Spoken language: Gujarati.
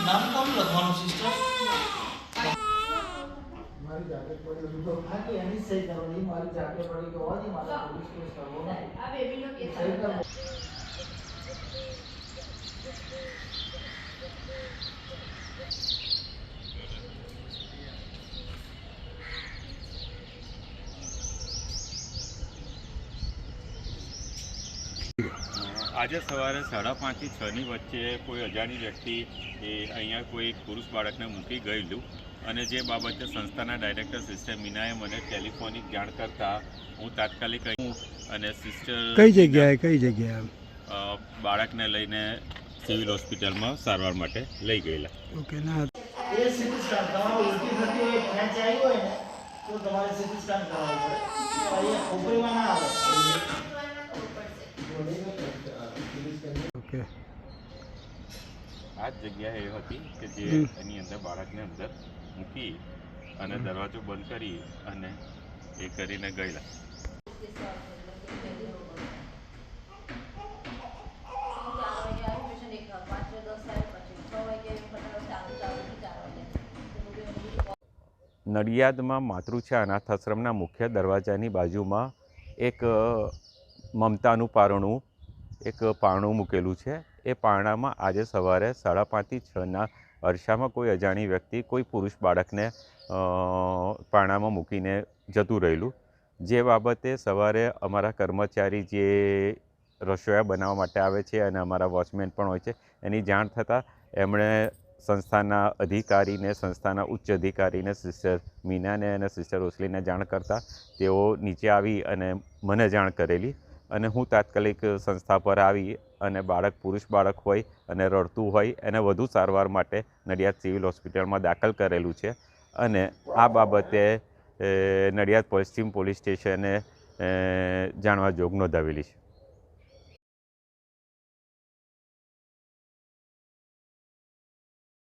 નામ કોણ લખવાનું સિસ્ટર મારી જાતે પડી તો બાકી એની સહી કરવાની મારી આ બેબી નો કેસ આજે સવારે સાડા પાંચથી છની વચ્ચે કોઈ અજાણી વ્યક્તિ એ અહીંયા કોઈ પુરુષ બાળકને મૂકી ગયેલું અને જે બાબતે સંસ્થાના ડાયરેક્ટર સિસ્ટર મીનાએ મને ટેલિફોનિક જાણ કરતા હું તાત્કાલિક અહીં અને સિસ્ટર કઈ જગ્યાએ કઈ જગ્યાએ? બાળકને લઈને સિવિલ હોસ્પિટલમાં સારવાર માટે લઈ ગયેલા. ઓકે ના. એ સિટી સ્કેન તમારે ઉલટી થતી હોય ખેંચ આવી હોય ને તો તમારે સિટી સ્કેન કરાવવું પડે. અહીંયા ખોપરીમાં ના આવે ઓકે આ જ જગ્યા એ હતી કે જે એની અંદર બાળકને અંદર મૂકી અને દરવાજો બંધ કરી અને એ કરીને ગયેલા. નડિયાદમાં માતૃછા અનાથ આશ્રમના મુખ્ય દરવાજાની બાજુમાં એક મમતાનું પારણું એક પારણું મૂકેલું છે. એ પારણામાં આજે સવારે સાડા પાંચથી છના અરસામાં કોઈ અજાણી વ્યક્તિ, કોઈ પુરુષ બાળકને પારણામાં મૂકીને જતું રહેલું. જે બાબતે સવારે અમારા કર્મચારી જે રસોયા બનાવવા માટે આવે છે અને અમારા વોચમેન પણ હોય છે, એની જાણ થતાં એમણે સંસ્થાના અધિકારીને, સંસ્થાના ઉચ્ચ અધિકારીને, સિસ્ટર મીનાને અને સિસ્ટર ઓસલીને જાણ કરતાં તેઓ નીચે આવી અને મને જાણ કરેલી. અને હું તાત્કાલિક સંસ્થા પર આવી અને બાળક પુરુષ બાળક હોય અને રડતું હોય એને વધુ સારવાર માટે નડિયાદ સિવિલ હોસ્પિટલમાં દાખલ કરેલું છે. અને આ બાબતે નડિયાદ પશ્ચિમ પોલીસ સ્ટેશને જાણવા જોગ નોંધાવેલી છે.